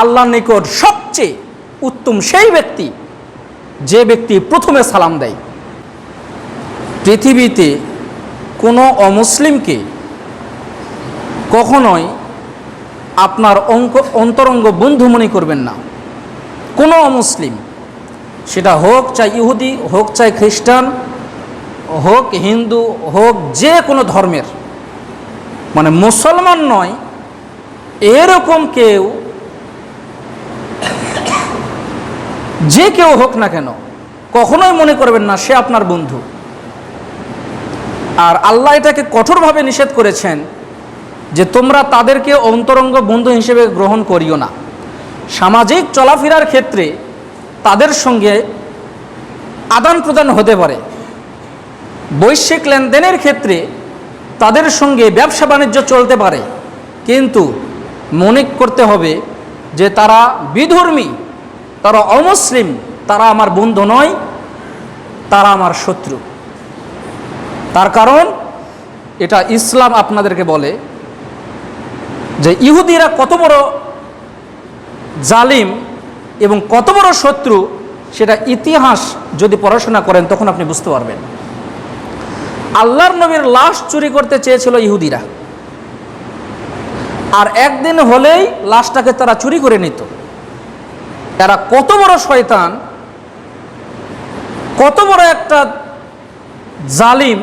আল্লাহর নিকট সবচেয়ে উত্তম সেই ব্যক্তি যে ব্যক্তি প্রথমে সালাম দেয়। পৃথিবীতে কোনো অমুসলিমকে কখনোই আপনার অঙ্ক, অন্তরঙ্গ বন্ধু মনে করবেন না। কোনো অমুসলিম, সেটা হোক চাই ইহুদি, হোক চাই খ্রিস্টান, হোক হিন্দু, হোক যে কোনো ধর্মের। মানে মুসলমান নয়, এরকম কেউ যে কেউ হোক না কেন, কখনোই মনে করবেন না সে আপনার বন্ধু। আর আল্লাহ এটাকে কঠোরভাবে নিষেধ করেছেন যে তোমরা তাদেরকে অন্তরঙ্গ বন্ধু হিসেবে গ্রহণ করিও না। সামাজিক চলাফেরার ক্ষেত্রে তাদের সঙ্গে আদান প্রদান হতে পারে। বৈশ্বিক লেনদেনের ক্ষেত্রে তাদের সঙ্গে ব্যবসা বাণিজ্য চলতে পারে। কিন্তু মনে করতে হবে যে তারা বিধর্মী। তারা অমুসলিম, তারা আমার বন্ধু নয়, তারা আমার শত্রু। তার কারণ, এটা ইসলাম আপনাদেরকে বলে যে ইহুদিরা কত বড় জালিম এবং কত বড় শত্রু, সেটা ইতিহাস যদি পড়াশোনা করেন তখন আপনি বুঝতে পারবেন। আল্লাহর নবীর লাশ চুরি করতে চেয়েছিল ইহুদিরা। আর একদিন হলেই লাশটাকে তারা চুরি করে নিত। এরা কত বড় শয়তান, কত বড় একটা জালিম,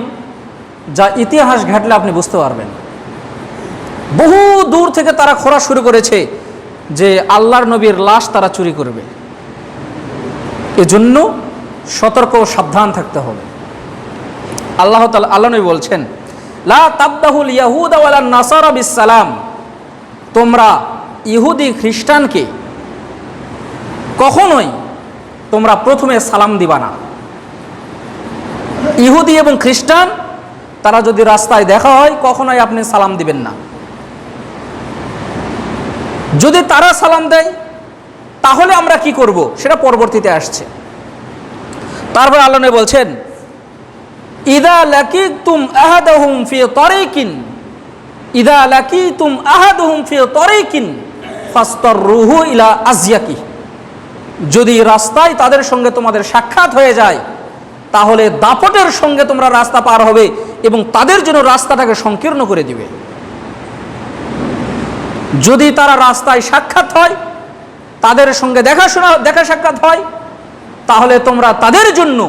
যা ইতিহাস ঘাটলে আপনি বুঝতে পারবেন। বহু দূর থেকে তারা খোঁড়া শুরু করেছে যে আল্লাহর নবীর লাশ তারা চুরি করবে। এজন্য সতর্ক ও সাবধান থাকতে হবে। আল্লাহ আল্লাহ নবী বলছেন, লা তাবদাহুল ইয়াহুদ নাসারা বিসালাম তোমরা ইহুদি খ্রিস্টানকে কখনোই তোমরা প্রথমে সালাম দিবা না। ইহুদি এবং খ্রিস্টান, তারা যদি রাস্তায় দেখা হয়, কখনোই আপনি সালাম দিবেন না। যদি তারা সালাম দেয়, তাহলে আমরা কি করব? সেটা পরবর্তীতে আসছে। তারপর আল্লাহ বলছেন, ইদা লাকিতুম আহাদাহুম ফি তরিকিন, ইদা লাকিতুম আহাদুহুম ফি তরিকিন, ফাস্তাররুহু ইলা আজিয়াকি যদি রাস্তায় তাদের সঙ্গে তোমাদের সাক্ষাৎ হয়ে যায়, তাহলে দাপটের সঙ্গে তোমরা রাস্তা পার হবে এবং তাদের জন্য রাস্তাটাকে সংকীর্ণ করে দিবে। যদি তারা রাস্তায় সাক্ষাৎ হয়, তাদের সঙ্গে দেখাশোনা, দেখা সাক্ষাৎ হয়, তাহলে তোমরা তাদের জন্য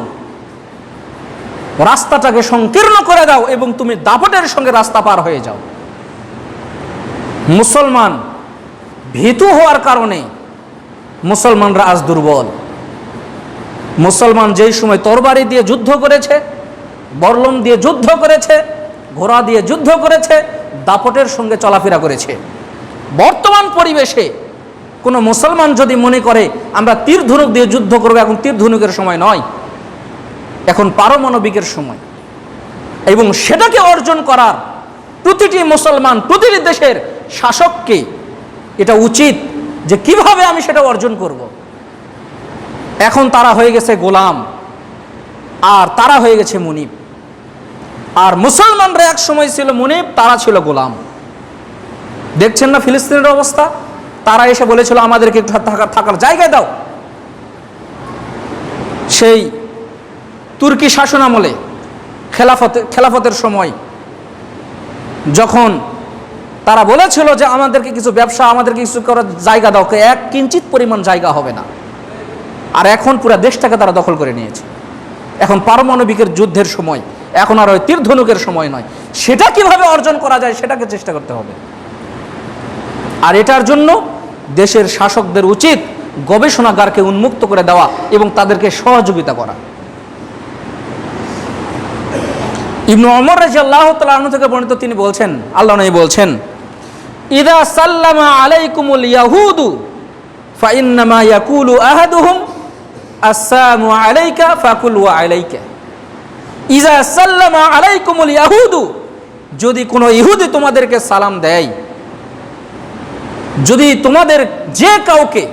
রাস্তাটাকে সংকীর্ণ করে দাও এবং তুমি দাপটের সঙ্গে রাস্তা পার হয়ে যাও। মুসলমান ভীতু হওয়ার কারণে মুসলমানরা আজ দুর্বল। মুসলমান যেই সময় তরবারি দিয়ে যুদ্ধ করেছে, বর্লম দিয়ে যুদ্ধ করেছে, ঘোড়া দিয়ে যুদ্ধ করেছে, দাপটের সঙ্গে চলাফেরা করেছে। বর্তমান পরিবেশে কোনো মুসলমান যদি মনে করে, আমরা তীর ধনুক দিয়ে যুদ্ধ করব, এখন তীর ধনুকের সময় নয়। এখন পারমাণবিকের সময়। এবং সেটাকে অর্জন করার প্রতিটি মুসলমান, প্রতিটি দেশের শাসককে এটা উচিত যে কীভাবে আমি সেটা অর্জন করব। এখন তারা হয়ে গেছে গোলাম, আর তারা হয়ে গেছে মুনিব। আর মুসলমানরা এক সময় ছিল মুনিব, তারা ছিল গোলাম। দেখছেন না ফিলিস্তিনের অবস্থা? তারা এসে বলেছিল, আমাদেরকে একটু থাকার থাকার জায়গায় দাও। সেই তুর্কি শাসন আমলে খেলাফতে, খেলাফতের সময় যখন তারা বলেছিল যে আমাদেরকে কিছু ব্যবসা, আমাদেরকে কিছু করার জায়গা দাও এক কিঞ্চিত পরিমাণ জায়গা হবে না। আর এখন পুরো দেশটাকে তারা দখল করে নিয়েছে। এখন পারমাণবিকের যুদ্ধের সময়, এখন আর ওই তীর ধনুকের সময় নয়। সেটা কীভাবে অর্জন করা যায়, সেটাকে চেষ্টা করতে হবে। আর এটার জন্য দেশের শাসকদের উচিত গবেষণাগারকে উন্মুক্ত করে দেওয়া এবং তাদেরকে সহযোগিতা করা। ইবনু অমর রাজি আল্লাহ থেকে বর্ণিত তিনি বলছেন, আল্লাহ নবী বলছেন ইদা সাল্লামা আলাইকুমুল ইয়াহুদু, ফাইন্নামা ইয়াকুলু আহাদুহুম আসসালামু আলাইকা ফাকুল ওয়া আলাইকা। ইজা সাল্লামা আলাইকুমুল ইয়াহুদু, যদি কোনো ইহুদি তোমাদেরকে সালাম দেয়, যদি তোমাদের যে কাউকে,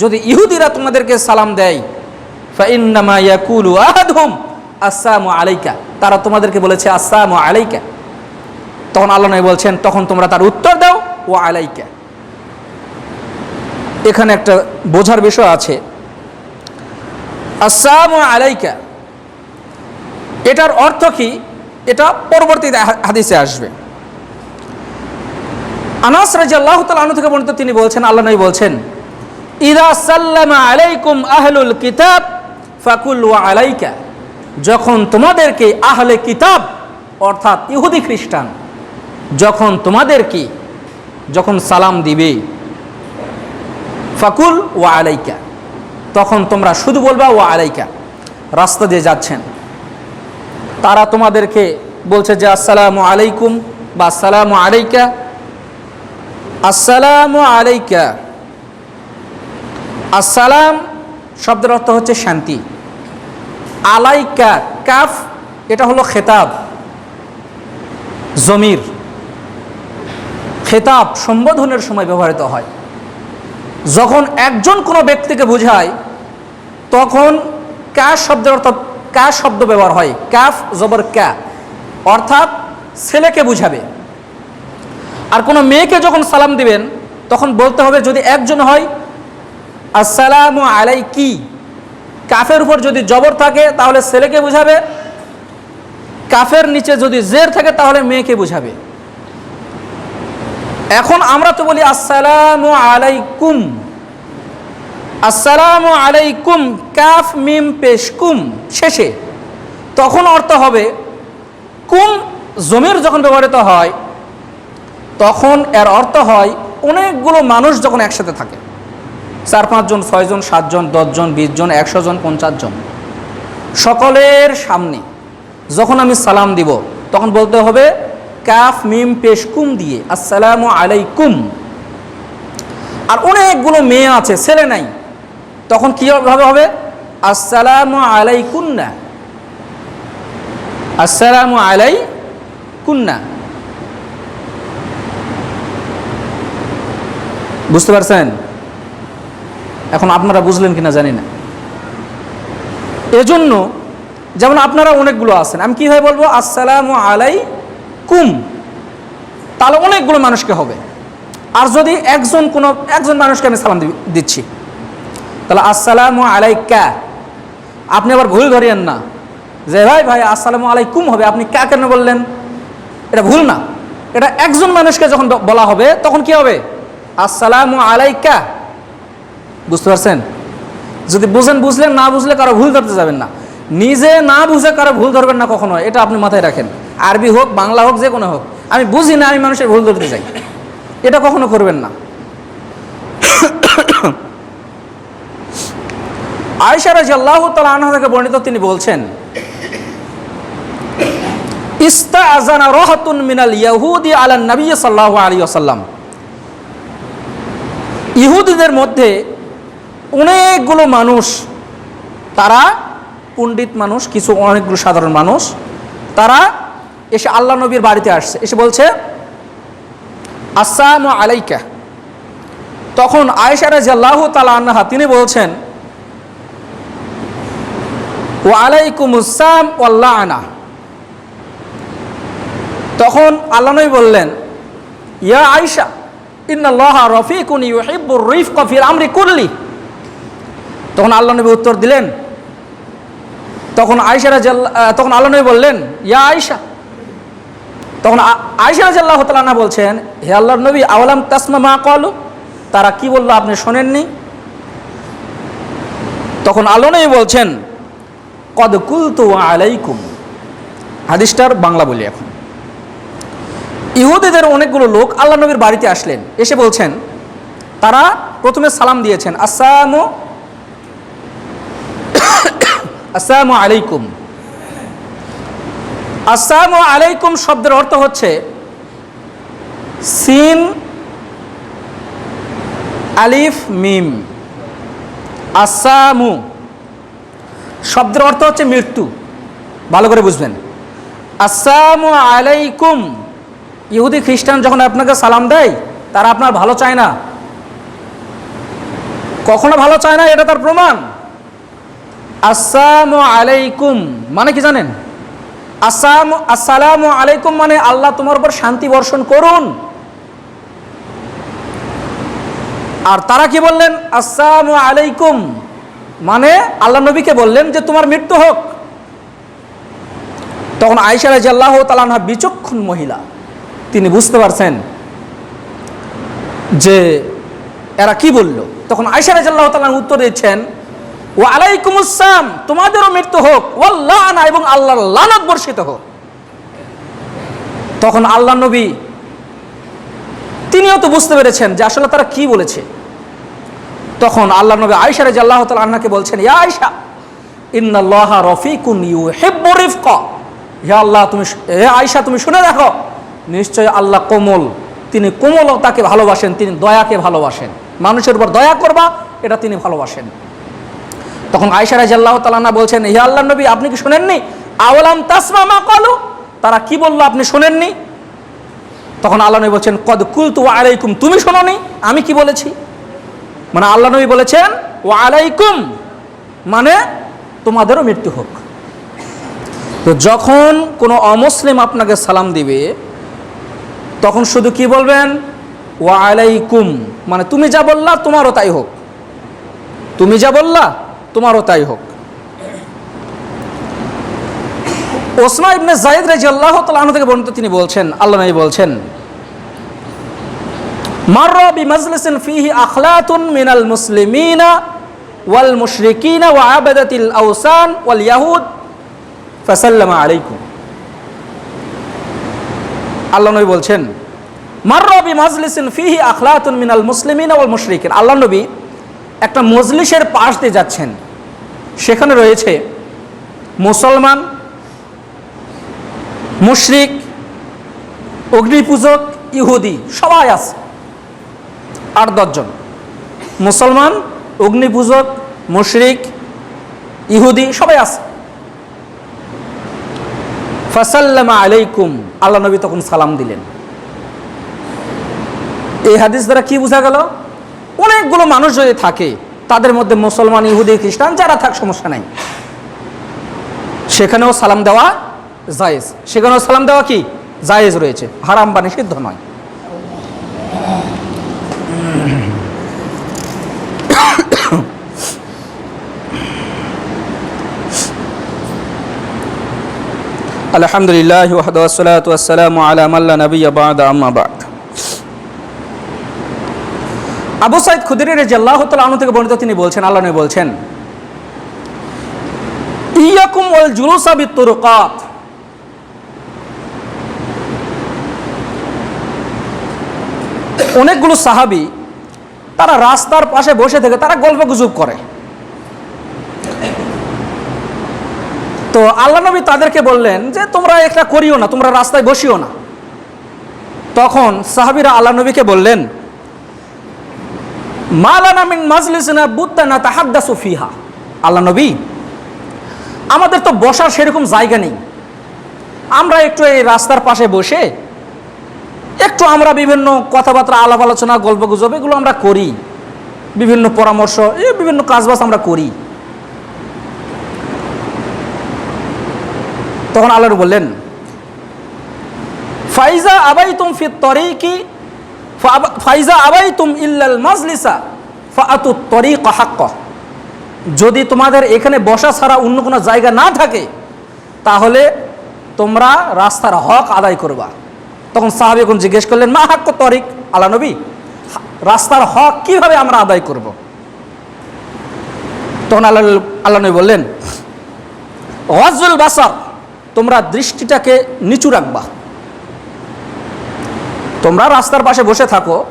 যদি ইহুদিরা তোমাদেরকে সালাম দেয়, ফাইন্নামা ইয়াকুলু আহাদুহুম আসসালামু আলাইকা। তারা তোমাদেরকে বলেছে আসসালামু আলাইকা। তখন আল্লাহ নবী বলছেন, তখন তোমরা তার উত্তর ও আলাইকা। এখানে একটা বোঝার বিষয় আছে। আসসালামু আলাইকা। এটার অর্থ কি? এটা পরবর্তীতে হা- হাদিসে আসবে। আনাস রাজি আল্লাহ তালু থেকে বর্ণিত তিনি বলছেন, আল্লাহ নবী বলছেন, ইদা সাল্লামা আলাইকুম আহলুল কিতাব, ফাকুল ওয়া আলাইকা। যখন তোমাদেরকে আহলে কিতাব, অর্থাৎ ইহুদি খ্রিস্টান, যখন তোমাদেরকে যখন সালাম দিবে, ফাকুল ওয়া আলাইকা, তখন তোমরা শুধু বলবা ওয়া আলাইকা, রাস্তা দিয়ে যাচ্ছেন। তারা তোমাদেরকে বলছে যে, আসসালামু আলাইকুম বা আসসালামু আলাইকা আসসালামু আলাইকা আসসালাম শব্দের অর্থ হচ্ছে শান্তি। আলাইকা কাফ, এটা হলো খেতাব, জমির। খেতাব সম্বোধনের সময় ব্যবহৃত হয়। যখন একজন কোনো ব্যক্তিকে বোঝায়, তখন কা শব্দের অর্থ, কা শব্দ ব্যবহার হয়। কাফ জবর ক্যা। অর্থাৎ ছেলেকে বুঝাবে। আর কোনো মেয়েকে যখন সালাম দিবেন, তখন বলতে হবে, যদি একজন হয়, আসসালামু আলাইকি। কাফের উপর যদি জবর থাকে, তাহলে ছেলেকে বুঝাবে। কাফের নিচে যদি জের থাকে, তাহলে মেয়েকে বুঝাবে। এখন আমরা তো বলি আসসালামু আলাইকুম। আসসালামু আলাইকুম, কাফ, মিম, পেশ, কুম, শেষে। তখন অর্থ হবে, কুম জমির যখন ব্যবহৃত হয়, তখন এর অর্থ হয় অনেকগুলো মানুষ যখন একসাথে থাকে। চার পাঁচজন ছয়জন সাতজন দশজন বিশ জন, একশো জন, পঞ্চাশ জন। সকলের সামনে যখন আমি সালাম দিব, তখন বলতে হবে কাফ, মিম, পেশ, কুম দিয়ে, আসসালামু আলাইকুম। আর অনেকগুলো মেয়ে আছে, ছেলে নাই। তখন কীভাবে হবে আসসালামু আলাইকুন্না। আসসালামু আলাই কুন্না বুঝতে পারছেন? এখন আপনারা বুঝলেন কিনা জানি না। এজন্য যেমন আপনারা অনেকগুলো আছেন, আমি কীভাবে বলব? আসসালামু আলাই কুম তাহলে অনেকগুলো মানুষকে হবে। আর যদি একজন কোনো, একজন মানুষকে আমি সালাম দিচ্ছি, তাহলে আসসালামু আলাইকা। আপনি আবার ভুল ধরিয়েন না। যে, ভাই ভাই, আসসালামু আলাইকুম হবে। আপনি কা কেন বললেন? এটা ভুল না। এটা একজন মানুষকে যখন বলা হবে, তখন কি হবে? আসসালামু আলাইকা। বুঝতে পারছেন? যদি বুঝেন বুঝলেন, না বুঝলে কারও ভুল ধরতে যাবেন না। নিজে না বুঝে কারও ভুল ধরবেন না কখনো। এটা আপনি মাথায় রাখেন। আরবি হোক, বাংলা হোক, যে কোনো হোক, আমি বুঝি না আমি মানুষের ভুল ধরতে চাই। এটা কখনো করবেন না। আয়সা রাজি আল্লাহ আনহা থেকে বর্ণিত তিনি বলছেন ইস্তা আজানা রহাতুন মিনাল ইয়াহুদি আলা নবী সাল্লাহ আলী আসাল্লাম ইহুদিদের মধ্যে অনেকগুলো মানুষ, তারা পণ্ডিত মানুষ, কিছু অনেকগুলো সাধারণ মানুষ, তারা এসে আল্লাহ নবীর বাড়িতে আসছে। এসে বলছে আসসালাম আলাইকা। তখন আয়েশা রাজিয়াল্লাহু তালা আন্নাহা তিনি বলছেন ও আলাইকুম আসসালাম ওয়াল্লাহ আনা তখন আল্লাহ নবী বললেন ইয়া আয়েশা ইন্নাল্লাহ রফিকুন ইউহিব্বুর রিফকা ফিল আমরি কুল্লি। তখন আল্লাহ নবী উত্তর দিলেন। তখন আয়েশা আহ, তখন আল্লাহ নবী বললেন ইয়া আয়েশা তখন আ- আয়েশা রাজিয়াল্লাহু তাআলা বলছেন, হে আল্লাহর নবী আওলাম তাসমা মা কলু? তারা কি বলল? আপনি শোনেননি? তখন আল্লাহ নবী বলছেন, কদ কুলতু আলাইকুম। হাদিসটার বাংলা বলি এখন। ইহুদিদের অনেকগুলো লোক আল্লাহ নবীর বাড়িতে আসলেন। এসে বলছেন, তারা প্রথমে সালাম দিয়েছেন, আসসালামু আসসালামু আলাইকুম। আসসালামু আলাইকুম শব্দের অর্থ হচ্ছে সিন, আলিফ, মিম। আসামু শব্দের অর্থ হচ্ছে মৃত্যু। ভালো করে বুঝবেন। আসসালামু আলাইকুম। ইহুদি, খ্রিস্টান যখন আপনাকে সালাম দেয়, তারা আপনার ভালো চায় না। কখনো ভালো চায় না, এটা তার প্রমাণ। আসসালামু আলাইকুম। মানে কি জানেন? আসসালাম, আসসালামু আলাইকুম মানে আল্লাহ তোমার উপর শান্তি বর্ষণ করুন। আর তারা কি বললেন? আসসালামু আলাইকুম মানে আল্লাহ নবীকে বললেন যে তোমার মৃত্যু হোক। তখন আয়সা রাজি আল্লাহ তালানহা বিচক্ষণ মহিলা। তিনি বুঝতে পারছেন যে এরা কি বলল। তখন আয়সা রাজি আল্লাহ তালান উত্তর দিচ্ছেন ও আলাইকুম আসসালাম তোমাদেরও মৃত্যু হোক। ওয়াল্লাহ এবং আল্লাহর লানত বর্ষিত হোক। তখন আল্লাহ নবী, তিনিও তো বুঝতে পেরেছেন যে আসলে তারা কি বলেছে। তখন আল্লাহ নবী আয়সা রাজি আল্লাহ তাল আন্নাকে বলছেন, ইয়া আয়সা রফিকুন ইউ হে আল্লাহ, তুমি হে আয়সা তুমি শুনে দেখো। নিশ্চয় আল্লাহ কোমল, তিনি কোমলতাকে ভালোবাসেন, তিনি দয়াকে ভালোবাসেন। মানুষের উপর দয়া করবা, এটা তিনি ভালোবাসেন। তখন আয়সা রাজি আল্লাহ তালান্না বলছেন হে আল্লাহ নবী, আপনি কি শোনেননি? আওলাম তাসমা মা কলু তারা কি বলল, আপনি শোনেননি? তখন আল্লাহ নবী বলছেন, কদ কুল তু আলাইকুম, তুমি শোনোনি? আমি কি বলেছি? মানে আল্লাহ নবী বলেছেন ও আলাইকুম মানে তোমাদেরও মৃত্যু হোক। তো যখন কোনো অমুসলিম আপনাকে সালাম দিবে, তখন শুধু কি বলবেন ও আলাইকুম মানে তুমি যা বললা, তোমারও তাই হোক। তুমি যা বললা তোমারও তাই হোক। ওসমা ইবনে জায়েদ রাজি আল্লাহ তালন থেকে বর্ণিত তিনি বলছেন, আল্লাহ নবী বলছেন, মাররা বিমাজলিসিন ফিহি আখলাতুন মিনাল মুসলিমিনা ওয়াল মুশরিকিনা ওয়া আবাদাতিল আওসান ওয়াল ইয়াহুদ ফাসাল্লামা আলাইকুম। আল্লাহ নবী বলছেন, মাররা বিমাজলিসিন ফিহি আখলাতুন মিনাল মুসলিমিনা ওয়াল মুশরিকিন। আল্লাহ নবী একটা মজলিসের পাশ দিয়ে যাচ্ছেন। সেখানে রয়েছে মুসলমান, মুশরিক, অগ্নিপূজক, ইহুদি, সবাই আছে। আট দশজন মুসলমান, অগ্নিপূজক, মুশরিক, ইহুদি, সবাই আছে। ফাসাল্লামা আলাইকুম, আল্লাহ নবী তখন সালাম দিলেন। এই হাদিস দ্বারা কি বোঝা গেল? অনেকগুলো মানুষ যদি থাকে, তাদের মধ্যে মুসলমান, ইহুদি, খ্রিস্টান, যারা থাক, সমস্যা নাই। সেখানেও সালাম দেওয়া জায়েজ। সেখানেও সালাম দেওয়া কি? জায়েজ রয়েছে। হারাম বা নিষিদ্ধ নয়। আলহামদুলিল্লাহ ওয়াসালাম আলা মাল্লা নবী বাদ আম্মা বাদ। আবু সাইদ খুদির রেজি আল্লাহ তালু থেকে বর্ণিত তিনি বলছেন, আল্লাহ বলছেন, ইয়াকুম ওয়াল জুলুসা বিতুরকাত। অনেকগুলো সাহাবি তারা রাস্তার পাশে বসে থেকে তারা গল্প গুজব করে। তো আল্লাহ নবী তাদেরকে বললেন যে, তোমরা একটা করিও না, তোমরা রাস্তায় বসিও না। তখন সাহাবিরা আল্লাহ নবীকে বললেন মালানা মিন মাজলিসিনা বুদ্দানা তাহাদ্দাসু ফিহা। আল্লাহ নবী, আমাদের তো বসার সেরকম জায়গা নেই। আমরা একটু এই রাস্তার পাশে বসে একটু আমরা বিভিন্ন কথাবার্তা, আলাপ আলোচনা, গল্প গুজব এগুলো আমরা করি। বিভিন্ন পরামর্শ এই বিভিন্ন কাজবাজ আমরা করি। তখন আল্লাহ বললেন, ফাইজা আবাই তুম ফি তরিকি ফাইজা আবাই তুম ইল্লাল মাজলিসা ফাআতু তরিক হাক্ক। যদি তোমাদের এখানে বসা ছাড়া অন্য কোনো জায়গা না থাকে, তাহলে তোমরা রাস্তার হক আদায় করবা। তখন সাহাবিগুন জিজ্ঞেস করলেন, মা হাক্ক তরিক আল্লাহ নবী? রাস্তার হক কীভাবে আমরা আদায় করব? তখন আল্লাহ আল্লাহ নবী বললেন ওয়াজুল বাসার, তোমরা দৃষ্টিটাকে নিচু রাখবা। তোমরা রাস্তার পাশে বসে থাকো।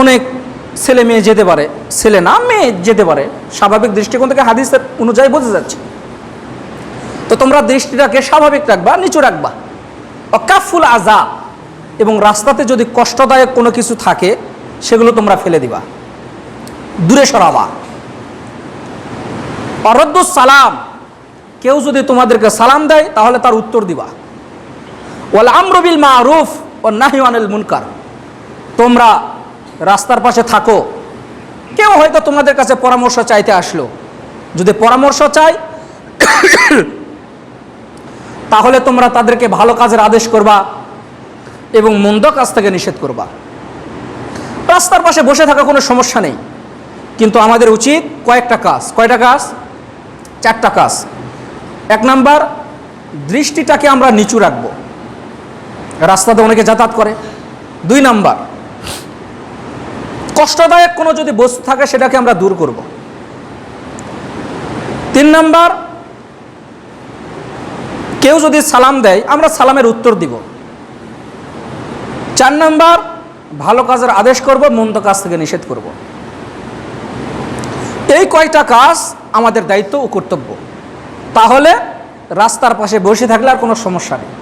অনেক ছেলে মেয়ে যেতে পারে, ছেলে না, মেয়ে যেতে পারে। স্বাভাবিক দৃষ্টিকোণ থেকে হাদিসের অনুযায়ী বোঝা যাচ্ছে। তো তোমরা দৃষ্টিটাকে স্বাভাবিক রাখবা, নিচু রাখবা। অকাফুল আজা এবং রাস্তাতে যদি কষ্টদায়ক কোনো কিছু থাকে, সেগুলো তোমরা ফেলে দিবা। দূরে সরাবা। অরদ্দুস সালাম, কেউ যদি তোমাদেরকে সালাম দেয়, তাহলে তার উত্তর দিবা। ওয়াল আমরবিল মারুফ নাহিওয়ানুল মুনকার। তোমরা রাস্তার পাশে থাকো। কেউ হয়তো তোমাদের কাছে পরামর্শ চাইতে আসলো। যদি পরামর্শ চাই তাহলে তোমরা তাদেরকে ভালো কাজের আদেশ করবা এবং মন্দ কাজ থেকে নিষেধ করবা। রাস্তার পাশে বসে থাকা কোনো সমস্যা নেই। কিন্তু আমাদের উচিত কয়েকটা কাজ। কয়টা কাজ? চারটা কাজ। এক নাম্বার, দৃষ্টিটাকে আমরা নিচু রাখব। রাস্তাতে অনেকে যাতায়াত করে। দুই নাম্বার, কষ্টদায়ক কোনো যদি বস্তু থাকে সেটাকে আমরা দূর করব। তিন নাম্বার, কেউ যদি সালাম দেয়, আমরা সালামের উত্তর দিব। চার নাম্বার, ভালো কাজের আদেশ করব, মন্দ কাজ থেকে নিষেধ করব। এই কয়টা কাজ আমাদের দায়িত্ব ও কর্তব্য। তাহলে রাস্তার পাশে বসে থাকলে আর কোনো সমস্যা নেই।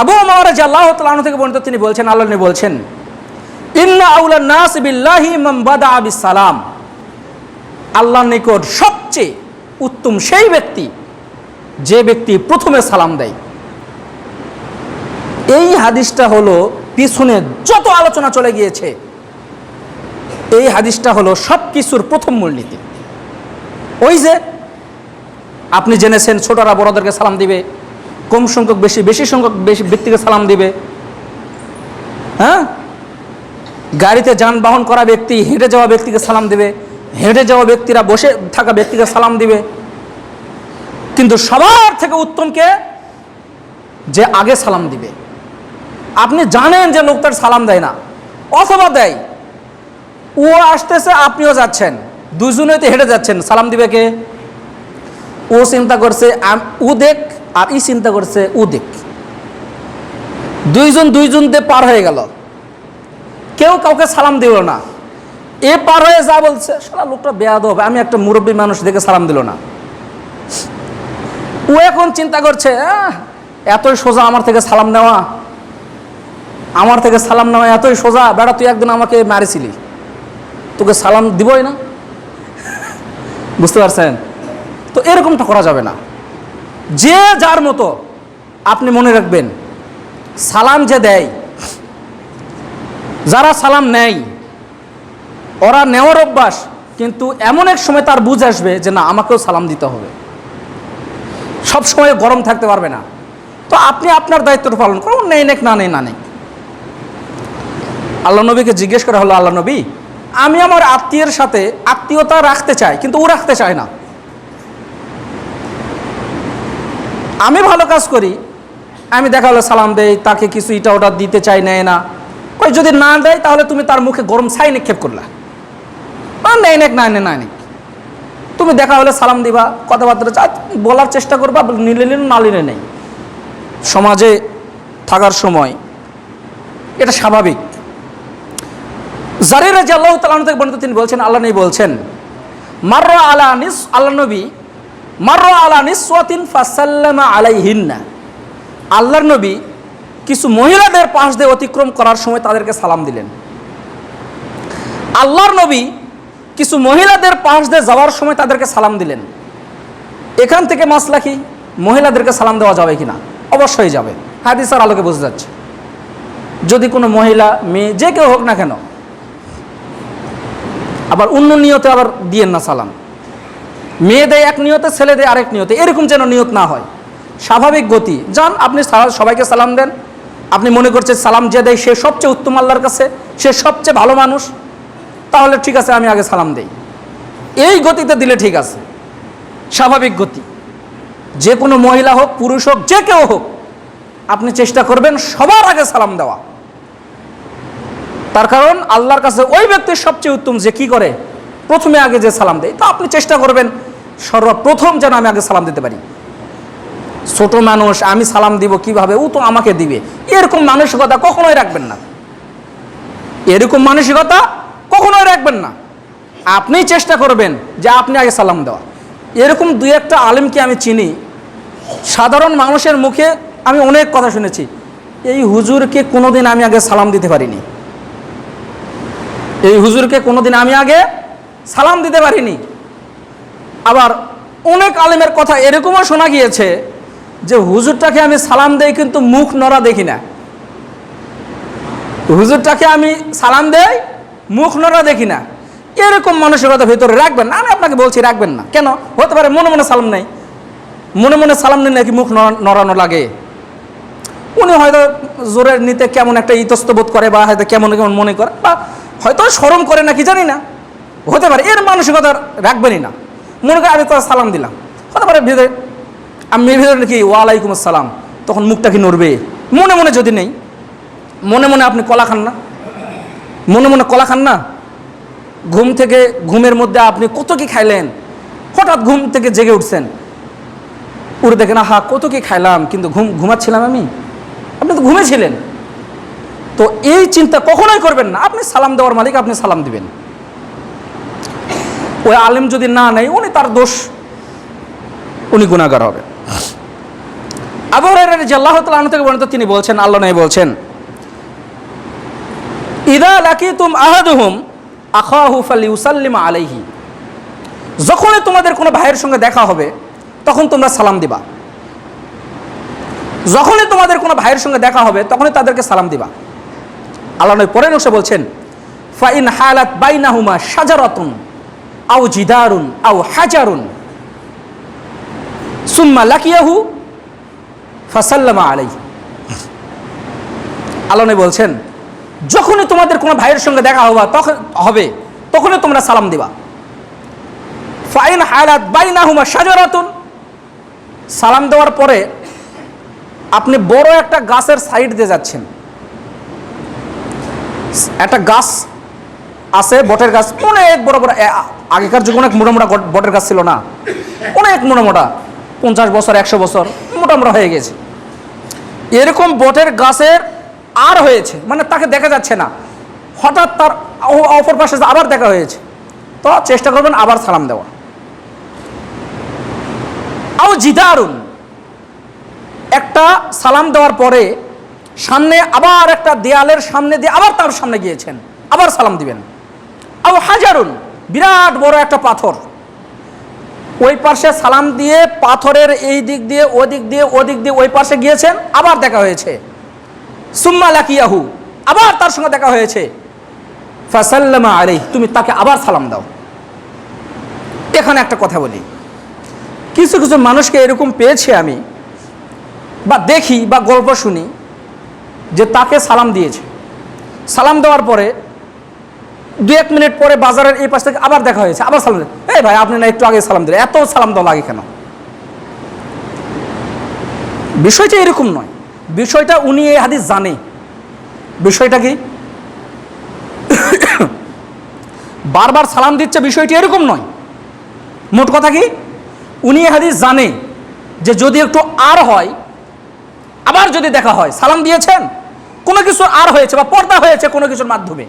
আবু আমার যে আল্লাহ তালন থেকে বর্ণিত তিনি বলছেন, আল্লাহ বলছেন, ইন্না আউলা নাস বিল্লাহি মান বাদা বিস সালাম আল্লাহর নিকট সবচেয়ে উত্তম সেই ব্যক্তি যে ব্যক্তি প্রথমে সালাম দেয়। এই হাদিসটা হলো পিছনে যত আলোচনা চলে গিয়েছে, এই হাদিসটা হলো সব কিছুর প্রথম মূলনীতি। ওই যে আপনি জেনেছেন ছোটরা বড়দেরকে সালাম দিবে কম সংখ্যক, বেশি বেশি সংখ্যক, বেশি ব্যক্তিকে সালাম দিবে। হ্যাঁ? গাড়িতে যানবাহন করা ব্যক্তি, হেঁটে যাওয়া ব্যক্তিকে সালাম দিবে। হেঁটে যাওয়া ব্যক্তিরা, বসে থাকা ব্যক্তিকে সালাম দিবে। কিন্তু সবার থেকে উত্তমকে যে আগে সালাম দিবে। আপনি জানেন যে লোকটার সালাম দেয় না, অথবা দেয়। ও আসতেছে, আপনিও যাচ্ছেন। দুজনেই তো হেঁটে যাচ্ছেন। সালাম দিবে কে? ও চিন্তা করছে ও দেখ আর ই চিন্তা করছে দেখ দুইজন দুইজন দিয়ে পার হয়ে গেল। কেউ কাউকে সালাম দিল না। এ পার হয়ে যা বলছে সারা লোকটা বেয়াদ হবে আমি একটা মুরব্বী মানুষ দেখে সালাম দিল না। ও এখন চিন্তা করছে এতই সোজা আমার থেকে সালাম নেওয়া। আমার থেকে সালাম নেওয়া এতই সোজা, বেড়া তুই একদিন আমাকে মারিছিলি। তোকে সালাম দিবই না। বুঝতে পারছেন? তো এরকমটা করা যাবে না। যে যার মতো আপনি মনে রাখবেন, সালাম যে দেয়, যারা সালাম নেয়, ওরা নেওয়ার অভ্যাস, কিন্তু এমন এক সময় তার বুঝ আসবে যে না, আমাকেও সালাম দিতে হবে। সব সময় গরম থাকতে পারবে না। তো আপনি আপনার দায়িত্বটা পালন করুন, নেই নেক, না নেই না নেই আল্লাহ নবীকে জিজ্ঞেস করা হলো, আল্লাহ নবী, আমি আমার আত্মীয়ের সাথে আত্মীয়তা রাখতে চাই, কিন্তু ও রাখতে চায় না। আমি ভালো কাজ করি, আমি দেখা হলো সালাম দেই, তাকে কিছু ইটা ওটা দিতে চাই, নেয় না। কই, যদি না দেয়, তাহলে তুমি তার মুখে গরম ছাই নিক্ষেপ করলা। নেই নেক, না নে না নেই তুমি দেখা হলে সালাম দিবা, কথাবার্তা বলার চেষ্টা করবা নিলে নিলে, না নিলে নেই। সমাজে থাকার সময় এটা স্বাভাবিক। জারির রাজি আল্লাহ থেকে বর্ণিত তিনি বলছেন, আল্লাহ নবী বলছেন, মার্র আলা নিস আল্লাহ নবী মার্র আলা নিসওয়াতিন ফাসাল্লামা আলাইহিন্না। আল্লাহর নবী কিছু মহিলাদের পাশ দিয়ে অতিক্রম করার সময় তাদেরকে সালাম দিলেন। আল্লাহর নবী কিছু মহিলাদের পাশ দিয়ে যাওয়ার সময় তাদেরকে সালাম দিলেন। এখান থেকে মাসলা কি মহিলাদেরকে সালাম দেওয়া যাবে কিনা? অবশ্যই যাবে। হাদিসার আলোকে বোঝা যাচ্ছে। যদি কোনো মহিলা, মেয়ে, যে কেউ হোক না কেন, আবার অন্য নিয়তে আবার দিয়েন না সালাম। মেয়ে দেয় এক নিয়তে ছেলে দেয় আরেক নিয়তে, এরকম যেন নিয়ত না হয়। স্বাভাবিক গতি। যান, আপনি সবাইকে সালাম দেন। আপনি মনে করছেন সালাম যে দেয়, সে সবচেয়ে উত্তম আল্লাহর কাছে, সে সবচেয়ে ভালো মানুষ। তাহলে ঠিক আছে, আমি আগে সালাম দেই। এই গতিতে দিলে ঠিক আছে। স্বাভাবিক গতি। যে কোনো মহিলা হোক, পুরুষ হোক, যে কেউ হোক, আপনি চেষ্টা করবেন সবার আগে সালাম দেওয়া। তার কারণ, আল্লাহর কাছে ওই ব্যক্তির সবচেয়ে উত্তম, যে কি করে? প্রথমে আগে যে সালাম দেয়, তো আপনি চেষ্টা করবেন সর্বপ্রথম যেন আমি আগে সালাম দিতে পারি। ছোট মানুষ, আমি সালাম দিব কীভাবে? ও তো আমাকে দিবে। এরকম মানসিকতা কখনোই রাখবেন না। এরকম মানসিকতা কখনোই রাখবেন না। আপনি চেষ্টা করবেন যে আপনি আগে সালাম দেওয়া। এরকম দুই একটা আলিমকে আমি চিনি। সাধারণ মানুষের মুখে আমি অনেক কথা শুনেছি। এই হুজুরকে কোনোদিন আমি আগে সালাম দিতে পারিনি। এই হুজুরকে কোনোদিন আমি আগে সালাম দিতে পারিনি। আবার অনেক আলেমের কথা এরকমও শোনা গিয়েছে যে হুজুরটাকে আমি সালাম দেই কিন্তু মুখ নড়া দেখি না। হুজুরটাকে আমি সালাম দেই, মুখ নড়া দেখি না। এরকম মানসিকতা ভেতরে রাখবেন না। আমি আপনাকে বলছি রাখবেন না। কেন? হতে পারে মনে মনে সালাম নেই। মনে মনে সালাম নেই নাকি মুখ নড়া- নড়ানো লাগে? উনি হয়তো জোরের নিতে কেমন একটা ইতস্তবোধ করে বা হয়তো কেমন কেমন মনে করে বা হয়তো সরম করে নাকি জানি না। হতে পারে এর মানসিকতা রাখবেনই না। মনে করে আমি তো সালাম দিলাম। হতে পারে ভিতরে আমি ভিতরে নাকি ওয়ালাইকুম আসসালাম, তখন মুখটা কি নড়বে? মনে মনে যদি নেই, মনে মনে আপনি কলা খান না? মনে মনে কলা খান না? ঘুম থেকে, ঘুমের মধ্যে আপনি কত কি খাইলেন? হঠাৎ ঘুম থেকে জেগে উঠছেন। উঠে দেখেন হা কত কি খাইলাম, কিন্তু ঘুম, ঘুমাচ্ছিলাম আমি? আপনি তো ঘুমেছিলেন তো এই চিন্তা কখনোই করবেন না। আপনি সালাম দেওয়ার মালিক, আপনি সালাম দিবেন। ওই আলেম যদি না নেয়, উনি তার দোষ, উনি গুণাগার হবে। আবু তাআলা আনহু থেকে বর্ণিত তিনি বলছেন, আল্লাহ নবী বলছেন, ইদা লাকিতুম আহাদুহুম, আখাহু ফালিউসাল্লিম আলাইহি। যখনই তোমাদের কোনো ভাইয়ের সঙ্গে দেখা হবে, তখন তোমরা সালাম দিবা। যখনই তোমাদের কোনো ভাইয়ের সঙ্গে দেখা হবে, তখনই তাদেরকে সালাম দিবা। আল্লাহ নবী পরে নকশে বলছেন, ফাইন হালাত বাইনাহুমা সাজারাতুন আও জিদারুন, আও হাজারুন। সুম্মা লাকিয়াহু ফাসাল্লামা আলাই আল্লাহ নবী বলছেন, যখনই তোমাদের কোনো ভাইয়ের সঙ্গে দেখা হবা তখন হবে, তখনই তোমরা সালাম দিবা। ফাইন হালাত বাইনাহুমা সাজারাতুন সালাম দেওয়ার পরে আপনি বড় একটা গাছের সাইড দিয়ে যাচ্ছেন। একটা গাছ আছে, বটের গাছ অনেক বড় বড় আগেকার যুগে অনেক মোটা মোটা বটের গাছ ছিল না। অনেক মোটা মোটা, পঞ্চাশ বছর, একশো বছর, মোটা মোটা হয়ে গেছে। এরকম বটের গাছের আর হয়েছে মানে তাকে দেখা যাচ্ছে না। হঠাৎ তার অপর পাশে আবার দেখা হয়েছে, তো চেষ্টা করবেন আবার সালাম দেওয়া। আও জিদারুন। একটা সালাম দেওয়ার পরে সামনে আবার একটা দেয়ালের সামনে দিয়ে আবার তার সামনে গিয়েছেন, আবার সালাম দিবেন। আও হাজারুন, বিরাট বড় একটা পাথর। ওই পাশে সালাম দিয়ে পাথরের এই দিক দিয়ে, ও দিক দিয়ে, ও দিক দিয়ে ওই পাশে গিয়েছেন, আবার দেখা হয়েছে। সুম্মা লাকিয়াহু, আবার তার সঙ্গে দেখা হয়েছে। ফাসাল্লামা আলাই তুমি তাকে আবার সালাম দাও। এখানে একটা কথা বলি। কিছু কিছু মানুষকে এরকম পেয়েছি আমি, বা দেখি, বা গল্প শুনি, যে তাকে সালাম দিয়েছে। সালাম দেওয়ার পরে দু এক মিনিট পরে বাজারের এই পাশ থেকে আবার দেখা হয়েছে। আবার সালাম এই ভাই, আপনি না একটু আগে সালাম দিলেন। এত সালাম দেওয়া লাগে কেন? বিষয়টা এরকম নয়। বিষয়টা উনি এই হাদিস জানে। বিষয়টা কি? বারবার সালাম দিচ্ছে, বিষয়টি এরকম নয়। মোট কথা কি? উনি এই হাদিস জানে যে যদি একটু আর হয়, আবার যদি দেখা হয়, সালাম দিয়েছেন, কোনো কিছু আর হয়েছে বা পর্দা হয়েছে কোনো কিছুর মাধ্যমে।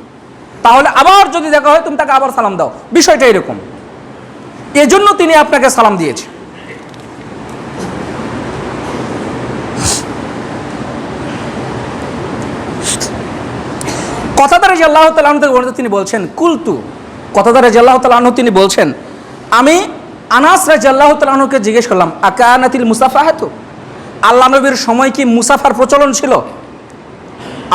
তাহলে আবার যদি দেখা হয়, তুমি তাকে আবার সালাম দাও। বিষয়টা এরকম। এজন্য তিনি আপনাকে সালাম দিয়েছে। কথাদার তালন থেকে বর্ণিত তিনি বলছেন, কুলতু। কথাদার যে আল্লাহ তালন তিনি বলছেন, আমি আনাস রাজ আল্লাহ তালনকে জিজ্ঞেস করলাম, আকানাতিল মুসাফা হেতু আল্লাহ নবীর সময় কি মুসাফার প্রচলন ছিল?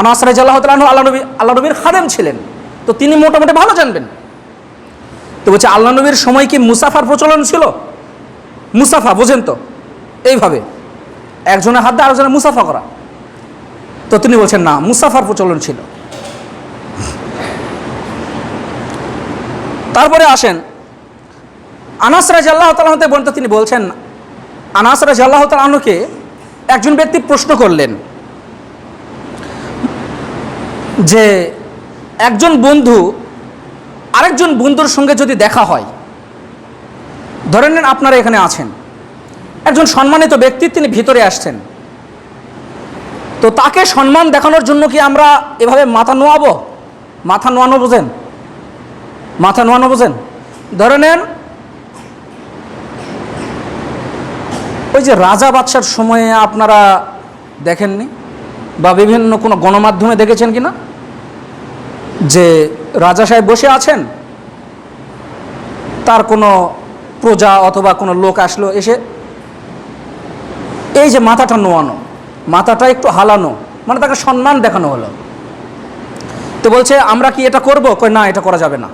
আনাস রাজ আল্লাহ তালন আল্লাহ নবী আল্লাহ নবীর খাদেম ছিলেন। তো তিনি মোটামুটি ভালো জানবেন। তো বলছে, আল্লাহ নবীর সময় কি মুসাফার প্রচলন ছিল? মুসাফা, বোঝেন তো? এইভাবে। একজনের হাত দিয়ে আরেকজনের মুসাফা করা। তো তিনি বলছেন, না, মুসাফার প্রচলন ছিল। তারপরে আসেন। আনাস রাজ আল্লাহ তালাহতে বলতে তিনি বলছেন, আনাস রাজ আল্লাহ তালাহকে একজন ব্যক্তি প্রশ্ন করলেন যে একজন বন্ধু, আরেকজন বন্ধুর সঙ্গে যদি দেখা হয়, ধরে নেন আপনারা এখানে আছেন, একজন সম্মানিত ব্যক্তি তিনি ভিতরে আসছেন, তো তাকে সম্মান দেখানোর জন্য কি আমরা এভাবে মাথা নোয়াবো? মাথা নোয়ানো বোঝেন? মাথা নোয়ানো বোঝেন? ধরে নেন, ওই যে রাজা বাদশার সময়ে আপনারা দেখেননি? বা বিভিন্ন কোনো গণমাধ্যমে দেখেছেন কি না যে রাজা সাহেব বসে আছেন, তার কোনো প্রজা অথবা কোনো লোক আসলো এসে, এই যে মাথাটা নোয়ানো, মাথাটা একটু হালানো মানে তাকে সম্মান দেখানো হলো। তো বলছে, আমরা কি এটা করব? কই না, এটা করা যাবে না।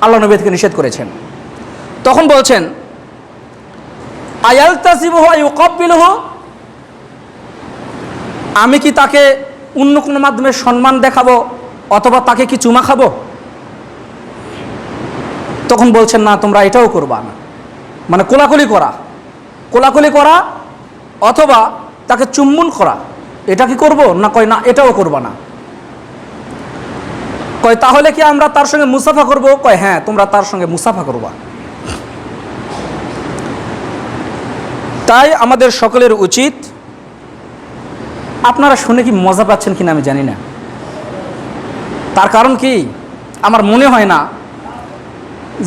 আল্লাহ নবী থেকে নিষেধ করেছেন। তখন বলছেন আয়াল তাসিবহ ইউকাব্বিলহ? আমি কি তাকে অন্য কোনো মাধ্যমে সম্মান দেখাবো? অথবা তাকে কি চুমা খাব? তখন বলছেন, না, তোমরা এটাও করবা না। মানে কোলাকুলি করা। কোলাকুলি করা অথবা তাকে চুম্বন করা। এটা কি করব? না, কয়, না, এটাও করবা না। কয়, তাহলে কি আমরা তার সঙ্গে মুসাফা করব? কয় হ্যাঁ তোমরা তার সঙ্গে মুসাফা করবা। তাই আমাদের সকলের উচিত, আপনারা শুনে কি মজা পাচ্ছেন কিনা আমি জানি না। তার কারণ কি? আমার মনে হয় না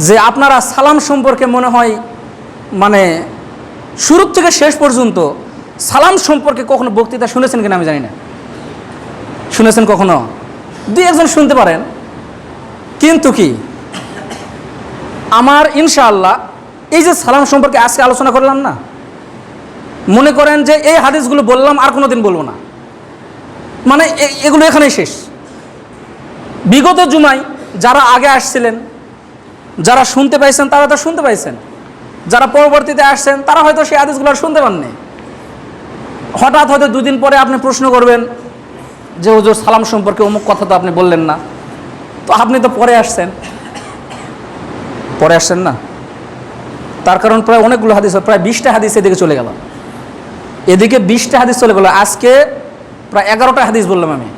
যে আপনারা সালাম সম্পর্কে মনে হয় মানে শুরু থেকে শেষ পর্যন্ত সালাম সম্পর্কে কখনো বক্তৃতা শুনেছেন কিনা আমি জানি না। শুনেছেন কখনো? দুই একজন শুনতে পারেন। কিন্তু কি? আমার ইনশাআল্লাহ এই যে সালাম সম্পর্কে আজকে আলোচনা করলাম না, মনে করেন যে এই হাদিসগুলো বললাম আর কোনো দিন বলব না। মানে এগুলো এখানেই শেষ। বিগত জুমায় যারা আগে আসছিলেন, যারা শুনতে পাইছেন, তারা তো শুনতে পাইছেন। যারা পরবর্তীতে আসছেন, তারা হয়তো সেই আর শুনতে পাননি। হঠাৎ হয়তো দুদিন পরে আপনি প্রশ্ন করবেন যে, হুজুর, সালাম সম্পর্কে অমুক কথা তো আপনি বললেন না। তো আপনি তো পরে আসছেন। পরে আসছেন না? তার কারণ প্রায় অনেকগুলো হাদিস, প্রায় বিশটা হাদিস এদিকে চলে গেল। এদিকে বিশটা হাদিস চলে গেল। আজকে প্রায় এগারোটা হাদিস বললাম আমি।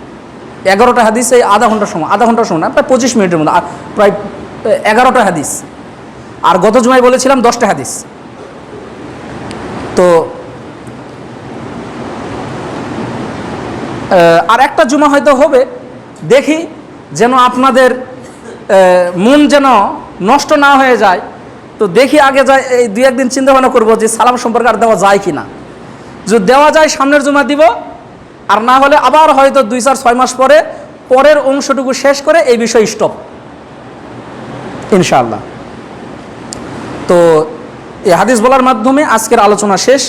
এগারোটা হাদিস এই আধা ঘণ্টার সময়, আধা ঘণ্টার সময় না, প্রায় পঁচিশ মিনিটের মধ্যে প্রায় এগারোটা হাদিস। আর গত জুমায় বলেছিলাম দশটা হাদিস। তো আর একটা জুমা হয়তো হবে, দেখি যেন আপনাদের মন যেন নষ্ট না হয়ে যায়। তো দেখি আগে যায়, এই দুই একদিন চিন্তা ভাবনা করব যে সালাম সম্পর্কে আর দেওয়া যায় কি না যদি দেওয়া যায়, সামনের জুমা দিব আর না হলে আবার হয়তো দুই চার ছয় মাস পরে পরের অংশটুকু শেষ করে এই বিষয় স্টপ ইনশাআল্লাহ। তো এই হাদিস বলার মাধ্যমে আজকের আলোচনা শেষ।